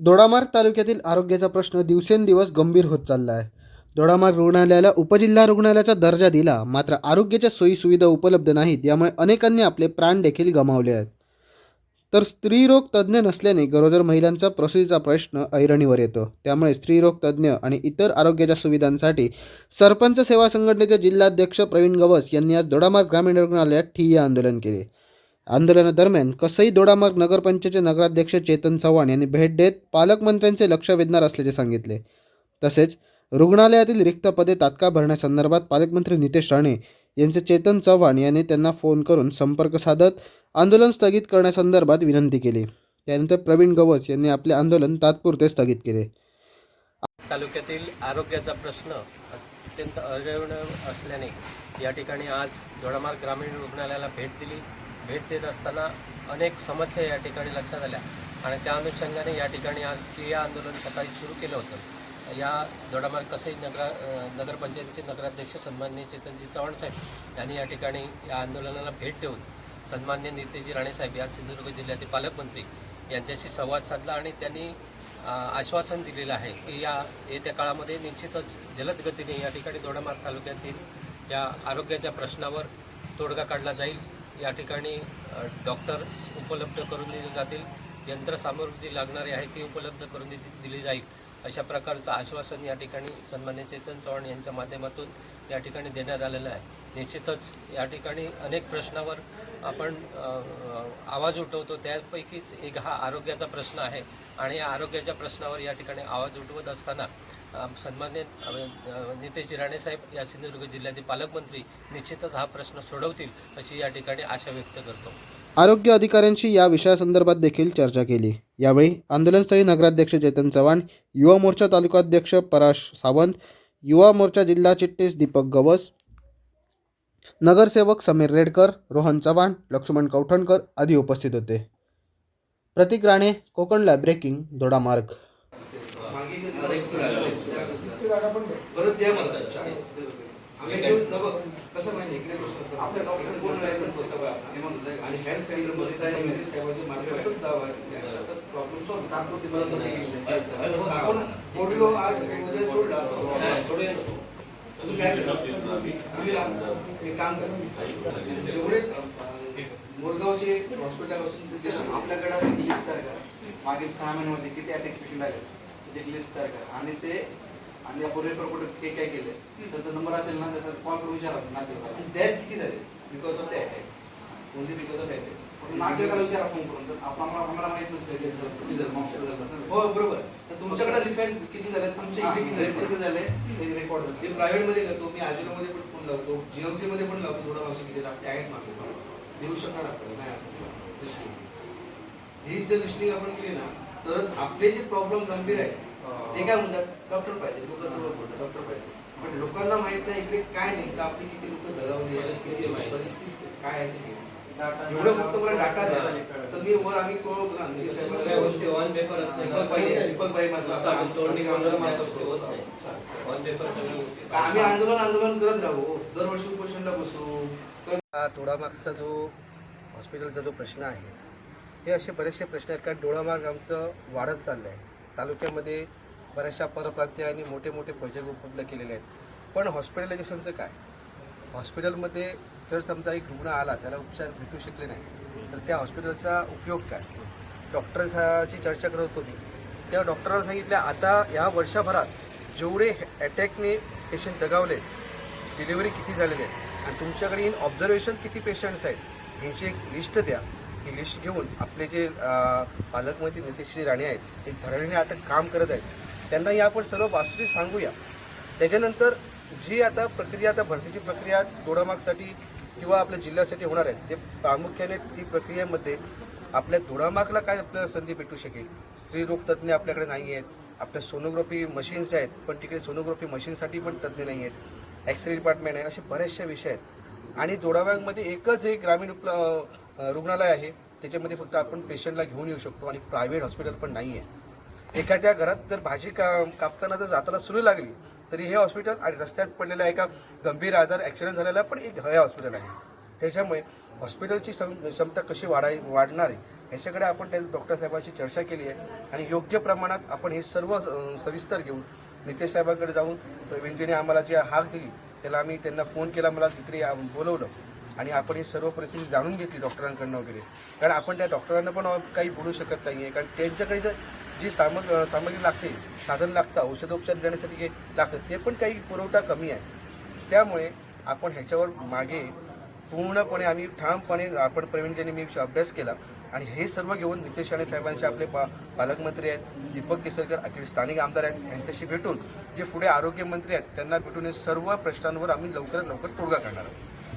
दोडामार्ग तालुक्यातील आरोग्याचा प्रश्न दिवसेंदिवस गंभीर होत चालला आहे. दोडामार्ग रुग्णालयाला उपजिल्हा रुग्णालयाचा दर्जा दिला मात्र आरोग्याच्या सोयीसुविधा उपलब्ध नाहीत यामुळे अनेकांनी आपले प्राण देखील गमावले आहेत. तर स्त्रीरोग तज्ज्ञ नसल्याने गरोदर महिलांचा प्रसूतीचा प्रश्न ऐरणीवर येतो. त्यामुळे स्त्रीरोग तज्ज्ञ आणि इतर आरोग्याच्या सुविधांसाठी सरपंच सेवा संघटनेचे जिल्हाध्यक्ष प्रवीण गवस यांनी आज दोडामार्ग ग्रामीण रुग्णालयात ठिय्या आंदोलन केले. आंदोलनादरम्यान कसई दोडामार्ग नगरपंचायतचे नगराध्यक्ष चेतन चव्हाण यांनी भेट देत पालकमंत्र्यांचे लक्ष वेधणार असल्याचे सांगितले. तसेच रुग्णालयातील रिक्त पदे तात्काळ भरण्यासंदर्भात पालकमंत्री नितेश राणे यांचे चेतन चव्हाण यांनी त्यांना फोन करून संपर्क साधत आंदोलन स्थगित करण्यासंदर्भात विनंती केली. त्यानंतर प्रवीण गवस यांनी आपले आंदोलन तात्पुरते स्थगित केले. तालुक्यातील आरोग्याचा प्रश्न अत्यंत असल्याने या ठिकाणी आज दोडामार्ग ग्रामीण रुग्णालयाला भेट दिली. भेट देत असताना अनेक समस्या या ठिकाणी लक्षात आल्या. आणि त्या अनुषंगाने या ठिकाणी आज ठिय्या आंदोलन सकाळी सुरू केलं होतं. या दोडामार्ग कसई नगर नगरपंचायतीचे नगराध्यक्ष सन्मान्य चेतनजी चव्हाण साहेब यांनी या ठिकाणी या आंदोलनाला भेट देऊन सन्मान्य नितेजी राणेसाहेब या सिंधुदुर्ग जिल्ह्याचे पालकमंत्री यांच्याशी संवाद साधला आणि त्यांनी आश्वासन दिलेलं आहे की या येत्या काळामध्ये निश्चितच जलद गतीने या ठिकाणी दोडामार्ग तालुक्यातील या आरोग्याच्या प्रश्नावर तोडगा काढला जाईल. या ठिकाणी डॉक्टर्स उपलब्ध करून दिले जातील. यंत्रसामग्री जी लागणारी आहे ती उपलब्ध करून दि- दिली जाईल. अशा प्रकारचं आश्वासन या ठिकाणी सन्मान्य चेतन चव्हाण यांच्या माध्यमातून या ठिकाणी देण्यात आलेलं आहे. निश्चितच या ठिकाणी अनेक प्रश्नावर आपण आवाज उठवतो. त्यापैकीच एक हा आरोग्याचा प्रश्न आहे. आणि या आरोग्याच्या प्रश्नावर या ठिकाणी आवाज उठवत असताना सन्मान्य अ, अ, साहेब या सिंधुदुर्ग जिल्ह्याचे पालकमंत्री निश्चितच हा प्रश्न सोडवतील अशी या ठिकाणी आशा व्यक्त करतो. आरोग्य अधिकाऱ्यांशी या विषयासंदर्भात देखील चर्चा केली. यावेळी आंदोलनस्थळी नगराध्यक्ष चेतन चव्हाण युवा मोर्चा तालुकाध्यक्ष पराश सावंत युवा मोर्चा जिल्हा चिट्टीस दीपक गवस नगरसेवक समीर रेडकर रोहन चव्हाण लक्ष्मण कवठणकर आदी उपस्थित होते. प्रतीक राणे कोकण लॅब ब्रेकिंग दोडामार्ग परत द्या मला. आम्ही बघ कसं माहिती इकडे आपल्या डॉक्टर कोण राहिलं बसावा आणि मग आणि हेल्थ साईडला बसत आहे. मेरी साहेबांच्या मार्गावरच जावं तर प्रॉब्लेम सॉल्व तात्पुरती मला. आपण बोललो आज उद्या सोडलं असं काय करता? काम करा. जेवढे मुरगावचे हॉस्पिटल असून आपल्याकडे लिस्ट तयार करा. मागील सहा महिन्यामध्ये किती अटॅक पेशंट आले त्याची लिस्ट तयार करा. आणि ते आणि आपण रेफर कुठे काय काय केलं त्याचा नंबर असेल ना त्याचा कॉल करून विचारा नातेवाईकाला. डेथ किती झाले? Because of the attack only because of attack नातेवाईकाला विचारा फोन करून. तर आपण आम्हाला आम्हाला माहीत नसतं की याचं किती झालं हॉस्पिटल झालं हो बरोबर. तर तुमच्याकडे रिफाईन किती झाले? तुमच्या इकडे किती रेफर किती झाले. ते रेकॉर्ड ते करतो मी आजीलोमध्ये पण फोन लावतो. जीएमसी मध्ये पण लावतो. थोडा मागचे किती आपले आहेत मागे देऊ शकणार आपण नाही असं लिस्टिंग. ही जर लिस्टिंग आपण केली ना तर आपले जे प्रॉब्लेम गंभीर आहे ते काय म्हणतात? डॉक्टर पाहिजे लोक सर्व बोलतात डॉक्टर पाहिजे. पण लोकांना माहीत नाही इकडे काय नाही का आपली किती लोक दगावली परिस्थिती काय आहे ते. एवढं फक्त मला डाटा द्या. तर मी वर आम्ही कळवतो ना सगळ्या गोष्टी ऑन पेपर दीपक आम्ही आंदोलन आंदोलन करत राहू? दरवर्षी उपोषणला बसू. तर डोळामागचा जो हॉस्पिटलचा जो प्रश्न आहे हे असे बरेचसे प्रश्न आहेत कारण डोळामार्ग आमचं वाढत चाललं आहे तालुक्यामध्ये बऱ्याचशा परप्रांतीय आणि मोठे मोठे प्रोजेक्ट उपलब्ध केलेले आहेत. पण हॉस्पिटलायझेशनचं काय? हॉस्पिटलमध्ये जर समजा एक रुग्ण आला त्याला उपचार भेटू शकले नाही तर त्या हॉस्पिटलचा उपयोग काय? डॉक्टरची चर्चा करत होती. त्या डॉक्टरांना सांगितलं आता या वर्षभरात जेवढे अटॅकने पेशंट दगावले डिलिव्हरी किती झालेली आहे आणि तुमच्याकडे इन ऑब्झर्वेशन किती पेशंट्स आहेत? यांची एक लिस्ट द्या. ही लिस्ट घेऊन आपले जे पालकमंत्री नितेशजी राणे आहेत ते धरणीने आता काम करत आहेत. त्यांना या आपण सर्व वास्तविक सांगूया. त्याच्यानंतर जी आता प्रक्रिया आता भरतीची प्रक्रिया दोडामागसाठी किंवा आपल्या जिल्ह्यासाठी होणार आहे ते प्रामुख्याने ती प्रक्रियेमध्ये आपल्या दोडामागला काय आपल्याला संधी भेटू शकेल? स्त्रीरोग तज्ज्ञ आपल्याकडे नाही आहेत. आपल्या सोनोग्राफी मशीन्स आहेत पण तिकडे सोनोग्राफी मशीनसाठी पण तज्ज्ञ नाही आहेत. एक्सरे डिपार्टमेंट आहे असे बरेचसे विषय आहेत. आणि जोडाबागमध्ये एकच एक ग्रामीण उपल रुग्णालय आहे. त्याच्यामध्ये फक्त आपण पेशंटला घेऊन येऊ शकतो आणि प्रायव्हेट हॉस्पिटल पण नाही आहे एखाद्या घरात जर भाजी का कापताना जर जाताना सुरू लागली तरी हे हॉस्पिटल आणि रस्त्यात पडलेल्या एका गंभीर आजार ॲक्सिडेंट झालेला पण एक हे हॉस्पिटल आहे. त्याच्यामुळे हॉस्पिटलची सम क्षमता कशी वाढाय वाढणार आहे ह्याच्याकडे आपण त्या डॉक्टर साहेबांशी चर्चा केली आहे. आणि योग्य प्रमाणात आपण हे सर्व सविस्तर घेऊन नितेश साहेबांकडे जाऊन वेंजीने आम्हाला जी हाक दिली त्याला आम्ही त्यांना फोन केला मला तिकडे बोलवलं. आणि आपण हे सर्व परिस्थिती जाणून घेतली डॉक्टरांकडनं वगैरे. कारण आपण त्या डॉक्टरांना पण काही बोलू शकत नाही आहे कारण त्यांच्याकडे जर जी सामग सामग्री लागते साधन लागतं औषधोपचार देण्यासाठी जे लागतं ते पण काही पुरवठा कमी आहे. त्यामुळे आपण ह्याच्यावर मागे पूर्णपणे आम्ही ठामपणे आपण प्रवीणजींनी मी अभ्यास केला. आणि हे सर्व घेऊन नितेश राणे साहेबांचे आपले पा पालकमंत्री आहेत दीपक केसरकर अखिल स्थानिक आमदार आहेत यांच्याशी भेटून जे पुढे आरोग्यमंत्री आहेत त्यांना भेटून हे सर्व प्रश्नांवर आम्ही लवकरात लवकर तोडगा काढणार आहोत.